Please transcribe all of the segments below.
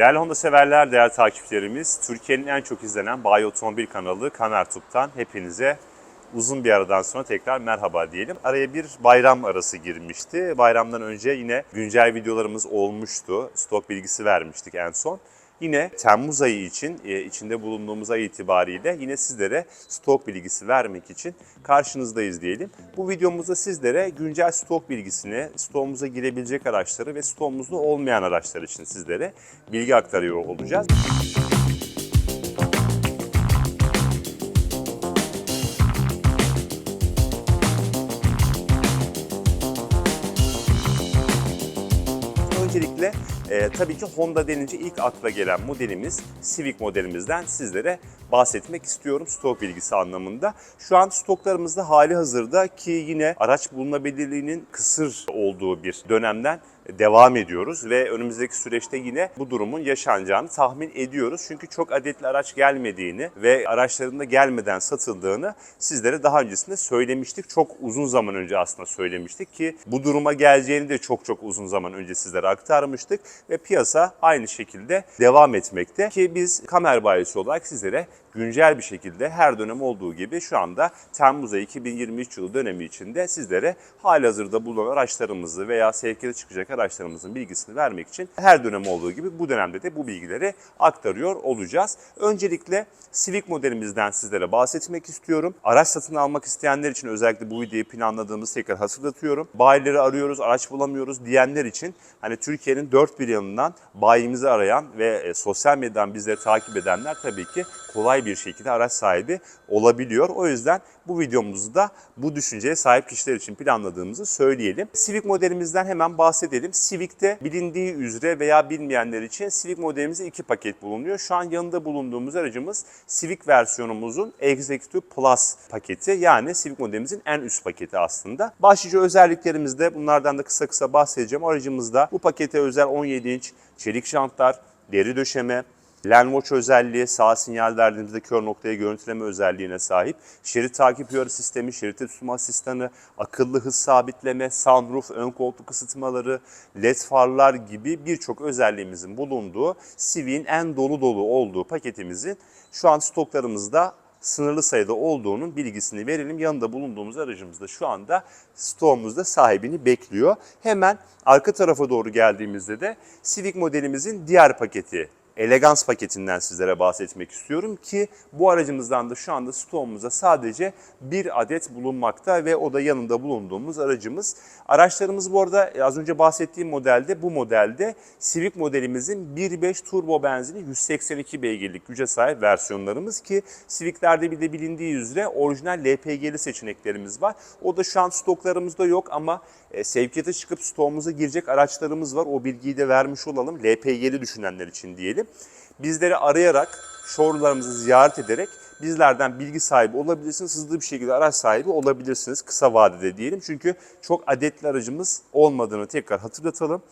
Değerli Honda severler, değerli takipçilerimiz, Türkiye'nin en çok izlenen Bayi Otomobil kanalı Kamertup'tan hepinize uzun bir aradan sonra tekrar merhaba diyelim. Araya bir bayram arası girmişti. Bayramdan önce yine güncel videolarımız olmuştu. Stok bilgisi vermiştik en son. Yine Temmuz ayı için, e, içinde bulunduğumuz ay itibariyle yine sizlere stok bilgisi vermek için karşınızdayız diyelim. Bu videomuzda sizlere güncel stok bilgisini, stoğumuza girebilecek araçları ve stoğumuzda olmayan araçlar için sizlere bilgi aktarıyor olacağız. Öncelikle e, tabii ki Honda denince ilk akla gelen modelimiz Civic modelimizden sizlere bahsetmek istiyorum stok bilgisi anlamında. Şu an stoklarımızda hali hazırda ki yine araç bulunabilirliğinin kısır olduğu bir dönemden devam ediyoruz ve önümüzdeki süreçte yine bu durumun yaşanacağını tahmin ediyoruz. Çünkü çok adetli araç gelmediğini ve araçların da gelmeden satıldığını sizlere daha öncesinde söylemiştik. Çok uzun zaman önce aslında söylemiştik ki bu duruma geleceğini de çok çok uzun zaman önce sizlere aktarmıştık ve piyasa aynı şekilde devam etmekte ki biz kamer bayisi olarak sizlere güncel bir şekilde her dönem olduğu gibi şu anda Temmuz ayı 2023 yılı dönemi içinde sizlere halihazırda bulunan araçlarımızı veya sevkiyata çıkacak araçlarımızın bilgisini vermek için her dönem olduğu gibi bu dönemde de bu bilgileri aktarıyor olacağız. Öncelikle Civic modelimizden sizlere bahsetmek istiyorum. Araç satın almak isteyenler için özellikle bu videoyu planladığımız tekrar hatırlatıyorum. Bayileri arıyoruz, araç bulamıyoruz diyenler için hani Türkiye'nin dört bir yanından bayimizi arayan ve e, sosyal medyadan bizleri takip edenler tabii ki kolay bir şekilde araç sahibi olabiliyor. O yüzden bu videomuzda bu düşünceye sahip kişiler için planladığımızı söyleyelim. Civic modelimizden hemen bahsedelim. Civic'te bilindiği üzere veya bilmeyenler için Civic modelimizde iki paket bulunuyor. Şu an yanında bulunduğumuz aracımız Civic versiyonumuzun Executive Plus paketi yani Civic modelimizin en üst paketi aslında. Başlıca özelliklerimizde bunlardan da kısa kısa bahsedeceğim. Aracımızda bu pakete özel 17 inç çelik jantlar, deri döşeme, Landwatch özelliği, sağ sinyal verdiğimizde kör noktaya görüntüleme özelliğine sahip. Şerit takip uyarı sistemi, şerit tutma asistanı, akıllı hız sabitleme, sunroof, ön koltuk ısıtmaları, led farlar gibi birçok özelliğimizin bulunduğu Civic'in en dolu dolu olduğu paketimizin şu an stoklarımızda sınırlı sayıda olduğunun bilgisini verelim. Yanında bulunduğumuz aracımızda şu anda stoğumuzda sahibini bekliyor. Hemen arka tarafa doğru geldiğimizde de Civic modelimizin diğer paketi Elegans paketinden sizlere bahsetmek istiyorum ki bu aracımızdan da şu anda stoğumuzda sadece bir adet bulunmakta ve o da yanında bulunduğumuz aracımız. Araçlarımız bu arada az önce bahsettiğim modelde bu modelde Civic modelimizin 1.5 turbo benzinli 182 beygirlik güce sahip versiyonlarımız ki Civic'lerde bir de bilindiği üzere orijinal LPG'li seçeneklerimiz var. O da şu an stoklarımızda yok ama e, sevkiyata çıkıp stoğumuza girecek araçlarımız var. O bilgiyi de vermiş olalım. LPG'li düşünenler için diyelim. Bizleri arayarak, showroomlarımızı ziyaret ederek bizlerden bilgi sahibi olabilirsiniz. Hızlı bir şekilde araç sahibi olabilirsiniz kısa vadede diyelim. Çünkü çok adetli aracımız olmadığını tekrar hatırlatalım.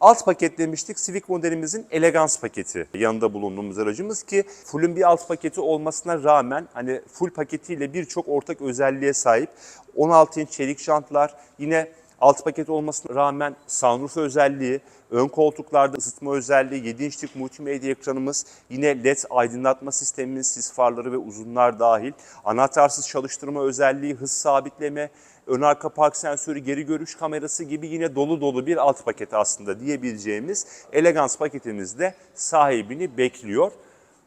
Alt paket demiştik. Civic modelimizin Elegans paketi yanında bulunduğumuz aracımız ki full'ün bir alt paketi olmasına rağmen hani full paketiyle birçok ortak özelliğe sahip. 16 inç çelik jantlar, yine alt paket olmasına rağmen sunroof özelliği, ön koltuklarda ısıtma özelliği, 7 inçlik multimedya ekranımız, yine led aydınlatma sistemimiz, sis farları ve uzunlar dahil, anahtarsız çalıştırma özelliği, hız sabitleme, ön arka park sensörü, geri görüş kamerası gibi yine dolu dolu bir alt paket aslında diyebileceğimiz Elegans paketimizde sahibini bekliyor.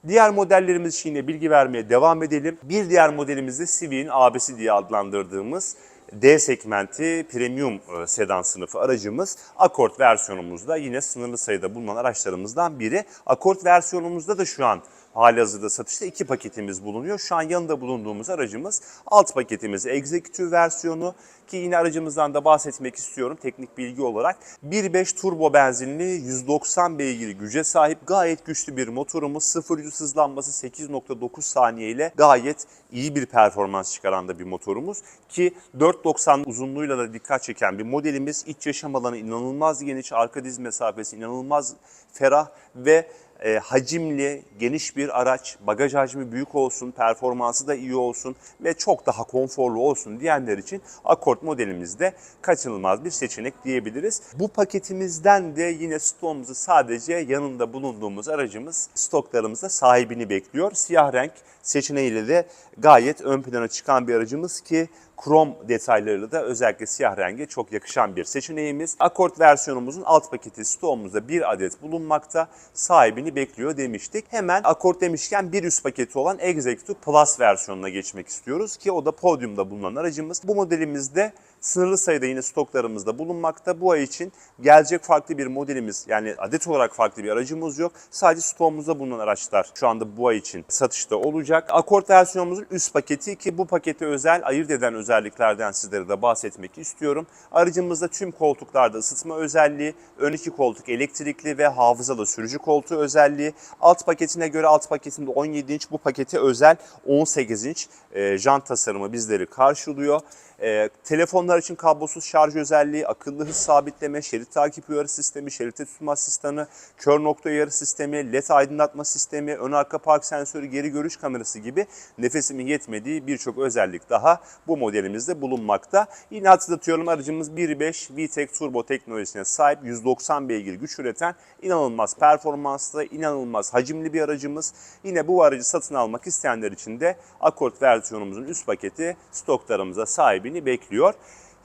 Diğer modellerimiz için yine bilgi vermeye devam edelim. Bir diğer modelimiz de Civic'in abisi diye adlandırdığımız D segmenti premium e, sedan sınıfı aracımız Accord versiyonumuzda yine sınırlı sayıda bulunan araçlarımızdan biri. Accord versiyonumuzda da şu an halihazırda satışta iki paketimiz bulunuyor. Şu an yanında bulunduğumuz aracımız alt paketimiz Executive versiyonu ki yine aracımızdan da bahsetmek istiyorum teknik bilgi olarak. 1.5 turbo benzinli 190 beygir güce sahip gayet güçlü bir motorumuz. 0 100 hızlanması 8.9 saniye ile gayet iyi bir performans çıkaran da bir motorumuz. Ki 4.90 uzunluğuyla da dikkat çeken bir modelimiz. İç yaşam alanı inanılmaz geniş, arka diz mesafesi inanılmaz ferah ve e, hacimli, geniş bir araç, bagaj hacmi büyük olsun, performansı da iyi olsun ve çok daha konforlu olsun diyenler için Accord modelimizde kaçınılmaz bir seçenek diyebiliriz. Bu paketimizden de yine stoğumuzu sadece yanında bulunduğumuz aracımız stoklarımızda sahibini bekliyor. Siyah renk seçeneğiyle de gayet ön plana çıkan bir aracımız ki krom detaylarıyla da özellikle siyah renge çok yakışan bir seçeneğimiz. Accord versiyonumuzun alt paketi stoğumuzda bir adet bulunmakta. Sahibini bekliyor demiştik. Hemen Accord demişken bir üst paketi olan Executive Plus versiyonuna geçmek istiyoruz ki o da podyumda bulunan aracımız. Bu modelimizde sınırlı sayıda yine stoklarımızda bulunmakta. Bu ay için gelecek farklı bir modelimiz yani adet olarak farklı bir aracımız yok. Sadece stoğumuzda bulunan araçlar şu anda bu ay için satışta olacak. Accord versiyonumuzun üst paketi ki bu pakete özel ayırt eden özelliklerden sizlere de bahsetmek istiyorum. Aracımızda tüm koltuklarda ısıtma özelliği, ön iki koltuk elektrikli ve hafızalı sürücü koltuğu özelliği. Alt paketine göre alt paketinde 17 inç bu pakete özel 18 inç e, jant tasarımı bizleri karşılıyor. E, telefonlar için kablosuz şarj özelliği, akıllı hız sabitleme, şerit takip uyarı sistemi, şerite tutma asistanı, kör nokta uyarı sistemi, led aydınlatma sistemi, ön arka park sensörü, geri görüş kamerası gibi nefesimin yetmediği birçok özellik daha bu modelimizde bulunmakta. Yine hatırlatıyorum aracımız 1.5 VTEC turbo teknolojisine sahip 190 beygir güç üreten inanılmaz performanslı, inanılmaz hacimli bir aracımız. Yine bu aracı satın almak isteyenler için de Accord versiyonumuzun üst paketi stoklarımıza sahibini bekliyor.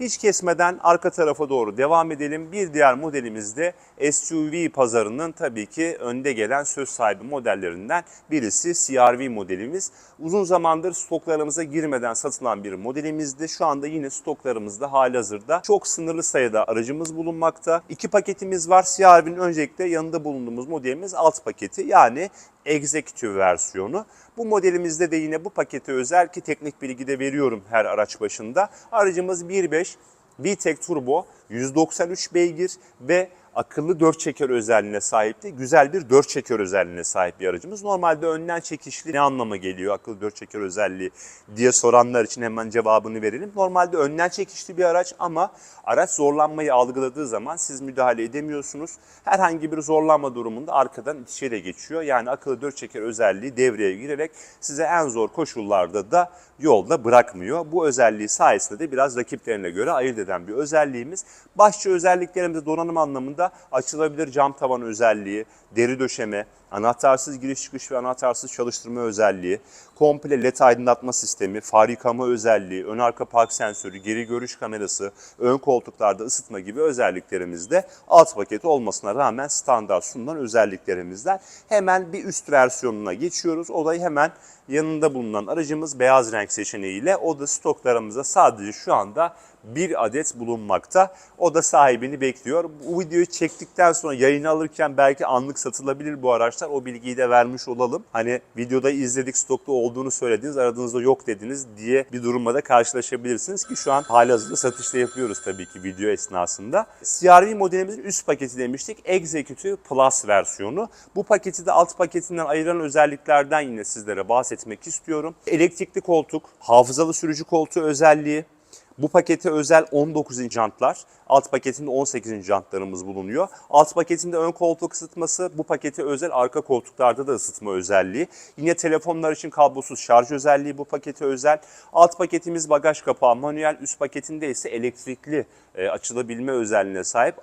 Hiç kesmeden arka tarafa doğru devam edelim. Bir diğer modelimiz de SUV pazarının tabii ki önde gelen söz sahibi modellerinden birisi CR-V modelimiz. Uzun zamandır stoklarımıza girmeden satılan bir modelimizdi. Şu anda yine stoklarımızda halihazırda çok sınırlı sayıda aracımız bulunmakta. İki paketimiz var. CR-V'nin öncelikle yanında bulunduğumuz modelimiz alt paketi yani Executive versiyonu. Bu modelimizde de yine bu pakete özel ki teknik bilgi de veriyorum her araç başında. Aracımız 1.5 VTEC Turbo 193 beygir ve akıllı 4 çeker özelliğine sahipti. Güzel bir 4 çeker özelliğine sahip bir aracımız. Normalde önden çekişli ne anlama geliyor akıllı 4 çeker özelliği diye soranlar için hemen cevabını verelim. Normalde önden çekişli bir araç ama araç zorlanmayı algıladığı zaman siz müdahale edemiyorsunuz. Herhangi bir zorlanma durumunda arkadan itişe geçiyor. Yani akıllı 4 çeker özelliği devreye girerek size en zor koşullarda da yolda bırakmıyor. Bu özelliği sayesinde de biraz rakiplerine göre ayırt eden bir özelliğimiz. Başça özelliklerimiz donanım anlamında açılabilir cam tavan özelliği, deri döşeme, anahtarsız giriş çıkış ve anahtarsız çalıştırma özelliği, komple led aydınlatma sistemi, far yıkama özelliği, ön arka park sensörü, geri görüş kamerası, ön koltuklarda ısıtma gibi özelliklerimiz de alt paketi olmasına rağmen standart sunulan özelliklerimizden. Hemen bir üst versiyonuna geçiyoruz. O da hemen yanında bulunan aracımız beyaz renk seçeneğiyle. O da stoklarımıza sadece şu anda bir adet bulunmakta. O da sahibini bekliyor. Bu videoyu çektikten sonra yayını alırken belki anlık satılabilir bu araçlar. O bilgiyi de vermiş olalım. Hani videoda izledik stokta olduğunu söylediniz, aradığınızda yok dediniz diye bir durumla da karşılaşabilirsiniz ki şu an halihazırda satışta yapıyoruz tabii ki video esnasında. CR-V modelimizin üst paketi demiştik. Executive Plus versiyonu. Bu paketi de alt paketinden ayıran özelliklerden yine sizlere bahsetmek istiyorum. Elektrikli koltuk, hafızalı sürücü koltuğu özelliği, bu pakete özel 19 inç jantlar, alt paketinde 18 inç jantlarımız bulunuyor. Alt paketinde ön koltuk ısıtması, bu pakete özel arka koltuklarda da ısıtma özelliği. Yine telefonlar için kablosuz şarj özelliği bu pakete özel. Alt paketimiz bagaj kapağı manuel, üst paketinde ise elektrikli e, açılabilme özelliğine sahip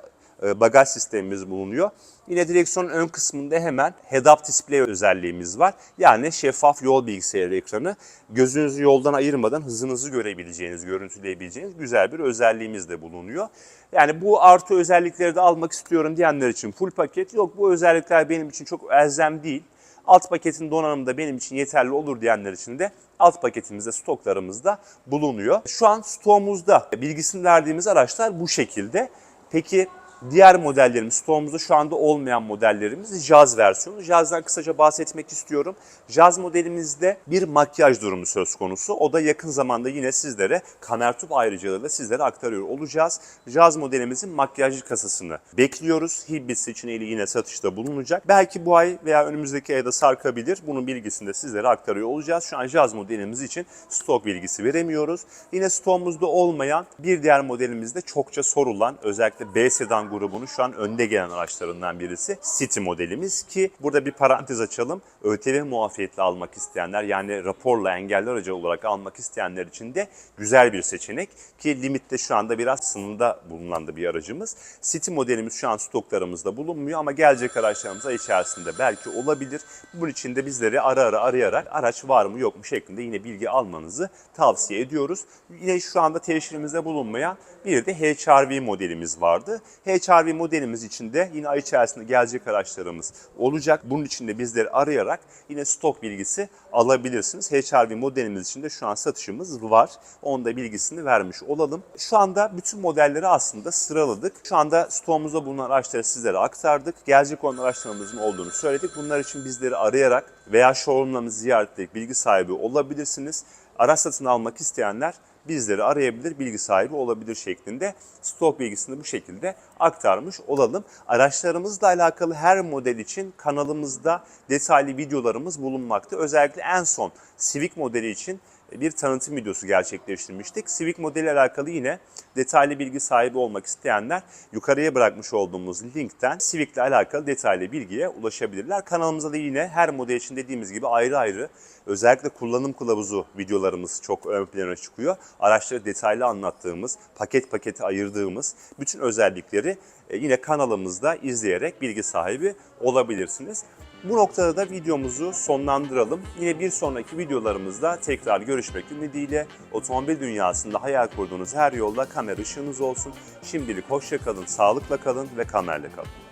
bagaj sistemimiz bulunuyor. Yine direksiyonun ön kısmında hemen head-up display özelliğimiz var. Yani şeffaf yol bilgisayarı ekranı. Gözünüzü yoldan ayırmadan hızınızı görebileceğiniz, görüntüleyebileceğiniz güzel bir özelliğimiz de bulunuyor. Yani bu artı özellikleri de almak istiyorum diyenler için full paket. Yok bu özellikler benim için çok elzem değil. Alt paketin donanımı da benim için yeterli olur diyenler için de alt paketimizde stoklarımızda bulunuyor. Şu an stoğumuzda bilgisini verdiğimiz araçlar bu şekilde. Peki Diğer modellerimiz, stoğumuzda şu anda olmayan modellerimiz Jazz versiyonu. Jazz'dan kısaca bahsetmek istiyorum. Jazz modelimizde bir makyaj durumu söz konusu. O da yakın zamanda yine sizlere kamertüp ayrıcalığıyla sizlere aktarıyor olacağız. Jazz modelimizin makyajlı kasasını bekliyoruz. Hibrit seçeneğiyle yine satışta bulunacak. Belki bu ay veya önümüzdeki ayda sarkabilir. Bunun bilgisini de sizlere aktarıyor olacağız. Şu an Jazz modelimiz için stok bilgisi veremiyoruz. Yine stoğumuzda olmayan bir diğer modelimizde çokça sorulan özellikle B sedan puan grubunu şu an önde gelen araçlarından birisi City modelimiz ki burada bir parantez açalım. ÖTV muafiyetli almak isteyenler yani raporla engelli aracı olarak almak isteyenler için de güzel bir seçenek ki limitte şu anda biraz sınırda bulunan da bir aracımız. City modelimiz şu an stoklarımızda bulunmuyor ama gelecek araçlarımız içerisinde belki olabilir. Bunun için de bizleri ara ara arayarak araç var mı yok mu şeklinde yine bilgi almanızı tavsiye ediyoruz. Yine şu anda teşhirimizde bulunmayan bir de HRV modelimiz vardı. HRV modelimiz için de yine ay içerisinde gelecek araçlarımız olacak. Bunun için de bizleri arayarak yine stok bilgisi alabilirsiniz. HRV modelimiz için de şu an satışımız var. Onun da bilgisini vermiş olalım. Şu anda bütün modelleri aslında sıraladık. Şu anda stoğumuzda bulunan araçları sizlere aktardık. Gelecek olan araçlarımızın olduğunu söyledik. Bunlar için bizleri arayarak veya showroomlarımızı ziyaret ederek bilgi sahibi olabilirsiniz. Araç satın almak isteyenler bizleri arayabilir, bilgi sahibi olabilir şeklinde stok bilgisini bu şekilde aktarmış olalım. Araçlarımızla alakalı her model için kanalımızda detaylı videolarımız bulunmakta. Özellikle en son Civic modeli için bir tanıtım videosu gerçekleştirmiştik. Civic modeli alakalı yine detaylı bilgi sahibi olmak isteyenler yukarıya bırakmış olduğumuz linkten Civic ile alakalı detaylı bilgiye ulaşabilirler. Kanalımızda da yine her model için dediğimiz gibi ayrı ayrı özellikle kullanım kılavuzu videolarımız çok ön plana çıkıyor. Araçları detaylı anlattığımız, paket paketi ayırdığımız bütün özellikleri e, yine kanalımızda izleyerek bilgi sahibi olabilirsiniz. Bu noktada da videomuzu sonlandıralım. Yine bir sonraki videolarımızda tekrar görüşmek ümidiyle otomobil dünyasında hayal kurduğunuz her yolda kamera ışığınız olsun. Şimdilik hoşça kalın, sağlıkla kalın ve kamerle kalın.